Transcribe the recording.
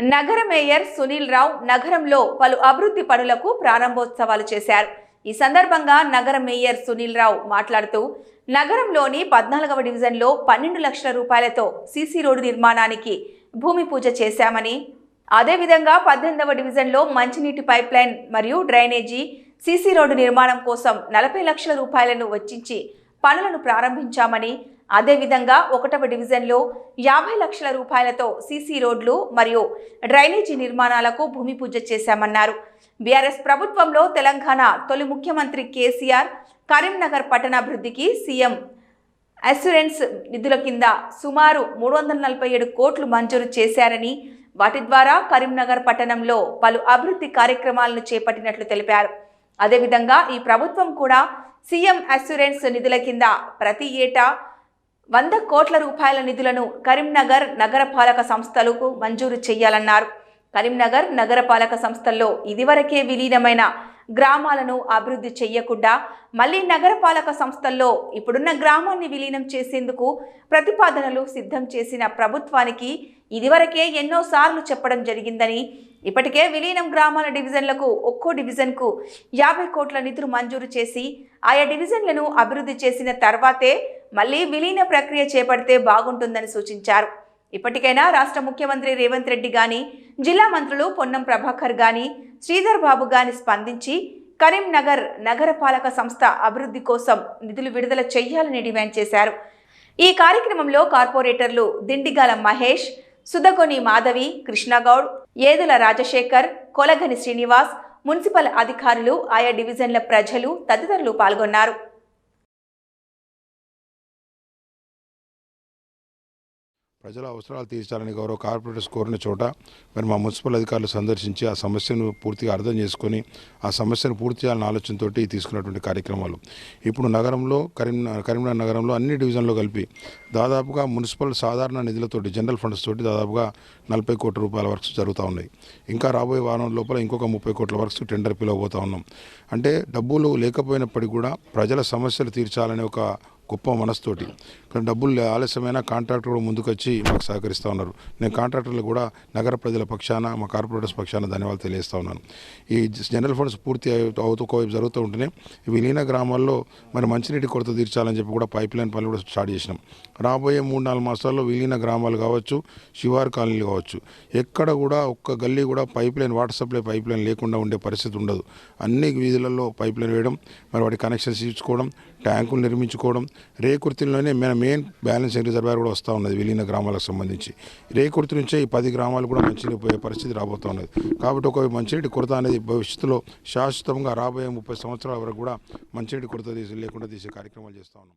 నగర మేయర్ సునీల్ రావు నగరంలో పలు అభివృద్ధి పనులకు ప్రారంభోత్సవాలు చేశారు. ఈ సందర్భంగా నగర మేయర్ సునీల్ రావు మాట్లాడుతూ నగరంలోని పద్నాలుగవ డివిజన్లో పన్నెండు లక్షల రూపాయలతో సీసీ రోడ్డు నిర్మాణానికి భూమి పూజ చేశామని అదేవిధంగా పద్దెనిమిదవ డివిజన్లో మంచినీటి పైప్ లైన్ మరియు డ్రైనేజీ సీసీ రోడ్డు నిర్మాణం కోసం నలభై లక్షల రూపాయలను వెచ్చించి పనులను ప్రారంభించామని అదేవిధంగా ఒకటవ డివిజన్లో యాభై లక్షల రూపాయలతో సీసీ రోడ్లు మరియు డ్రైనేజీ నిర్మాణాలకు భూమి పూజ చేశామన్నారు. బీఆర్ఎస్ ప్రభుత్వంలో తెలంగాణ తొలి ముఖ్యమంత్రి కేసీఆర్ కరీంనగర్ పట్టణాభివృద్ధికి సీఎం అస్యూరెన్స్ నిధుల కింద సుమారు మూడు వందల నలభై ఏడు కోట్లు మంజూరు చేశారని వాటి ద్వారా కరీంనగర్ పట్టణంలో పలు అభివృద్ధి కార్యక్రమాలను చేపట్టినట్లు తెలిపారు. అదేవిధంగా ఈ ప్రభుత్వం కూడా సీఎం అస్యూరెన్స్ నిధుల కింద ప్రతి ఏటా వంద కోట్ల రూపాయల నిధులను కరీంనగర్ నగరపాలక సంస్థలకు మంజూరు చేయాలన్నారు. కరీంనగర్ నగరపాలక సంస్థల్లో ఇదివరకే విలీనమైన గ్రామాలను అభివృద్ధి చెయ్యకుండా మళ్ళీ నగరపాలక సంస్థల్లో ఇప్పుడున్న గ్రామాన్ని విలీనం చేసేందుకు ప్రతిపాదనలు సిద్ధం చేసిన ప్రభుత్వానికి ఇదివరకే ఎన్నోసార్లు చెప్పడం జరిగిందని ఇప్పటికే విలీనం గ్రామాల డివిజన్లకు ఒక్కో డివిజన్కు యాభై కోట్ల నిధులు మంజూరు చేసి ఆయా డివిజన్లను అభివృద్ధి చేసిన తర్వాతే మళ్ళీ విలీన ప్రక్రియ చేపడితే బాగుంటుందని సూచించారు. ఇప్పటికైనా రాష్ట్ర ముఖ్యమంత్రి రేవంత్ రెడ్డి గాని జిల్లా మంత్రులు పొన్నం ప్రభాకర్ గాని శ్రీధర్ బాబు గాని స్పందించి కరీంనగర్ నగరపాలక సంస్థ అభివృద్ధి కోసం నిధులు విడుదల చేయాలని డిమాండ్ చేశారు. ఈ కార్యక్రమంలో కార్పొరేటర్లు దిండిగాల మహేష్ సుధగొని మాధవి కృష్ణగౌడ్ ఏదుల రాజశేఖర్ కొలగని శ్రీనివాస్ మున్సిపల్ అధికారులు ఆయా డివిజన్ల ప్రజలు తదితరులు పాల్గొన్నారు. ప్రజల అవసరాలు తీర్చాలని గౌరవ కార్పొరేటర్స్ కోరిన చోట మరి మా మున్సిపల్ అధికారులు సందర్శించి ఆ సమస్యను పూర్తిగా అర్థం చేసుకొని ఆ సమస్యను పూర్తి చేయాలని ఆలోచనతో తీసుకున్నటువంటి కార్యక్రమాలు. ఇప్పుడు నగరంలో కరీంనగర్ కరీంనగర్ నగరంలో అన్ని డివిజన్లో కలిపి దాదాపుగా మున్సిపల్ సాధారణ నిధులతోటి జనరల్ ఫండ్స్ తోటి దాదాపుగా నలభై కోట్ల రూపాయల వర్క్స్ జరుగుతూ ఉన్నాయి. ఇంకా రాబోయే వారం లోపల ఇంకొక ముప్పై కోట్ల వర్క్స్ టెండర్ పిలవబోతా ఉన్నాం. అంటే డబ్బులు లేకపోయినప్పటికీ కూడా ప్రజల సమస్యలు తీర్చాలనే ఒక గొప్ప మనసుతోటి కానీ డబ్బులు ఆలస్యమైన కాంట్రాక్టర్ కూడా ముందుకొచ్చి మాకు సహకరిస్తూ ఉన్నారు. నేను కాంట్రాక్టర్లు కూడా నగర ప్రజల పక్షాన మా కార్పొరేటర్స్ పక్షాన ధన్యవాదాలు తెలియజేస్తా ఉన్నాను. ఈ జనరల్ ఫండ్స్ పూర్తి అవుతూ ఒకవైపు జరుగుతూ ఉంటేనే విలీన గ్రామాల్లో మరి మంచినీటి కొరత తీర్చాలని చెప్పి కూడా పైప్ లైన్ పనులు కూడా స్టార్ట్ చేసినాం. రాబోయే మూడు నాలుగు మాసాల్లో విలీన గ్రామాలు కావచ్చు శివారు కాలనీలు కావచ్చు ఎక్కడ కూడా ఒక్క గల్లీ కూడా pipe line water supply pipe line లేకుండా ఉండే పరిస్థితి ఉండదు. అన్ని వీధులలో పైప్ లైన్ వేయడం మరి వాటి కనెక్షన్స్ ఇచ్చుకోవడం ట్యాంకులు నిర్మించుకోవడం రేకుర్తిలోనే మన మెయిన్ బ్యాలెన్స్ రిజర్వాయర్ కూడా వస్తూ ఉన్నది విలీన గ్రామాలకు సంబంధించి. రేకుర్తి నుంచే ఈ పది గ్రామాలు కూడా మంచినీరు పోయే పరిస్థితి రాబోతూ ఉన్నది. కాబట్టి ఒక మంచినీటి కొరత అనేది భవిష్యత్తులో శాశ్వతంగా రాబోయే ముప్పై సంవత్సరాల వరకు కూడా మంచినీటి కొరత తీసి లేకుండా తీసే కార్యక్రమాలు చేస్తూ ఉన్నాం.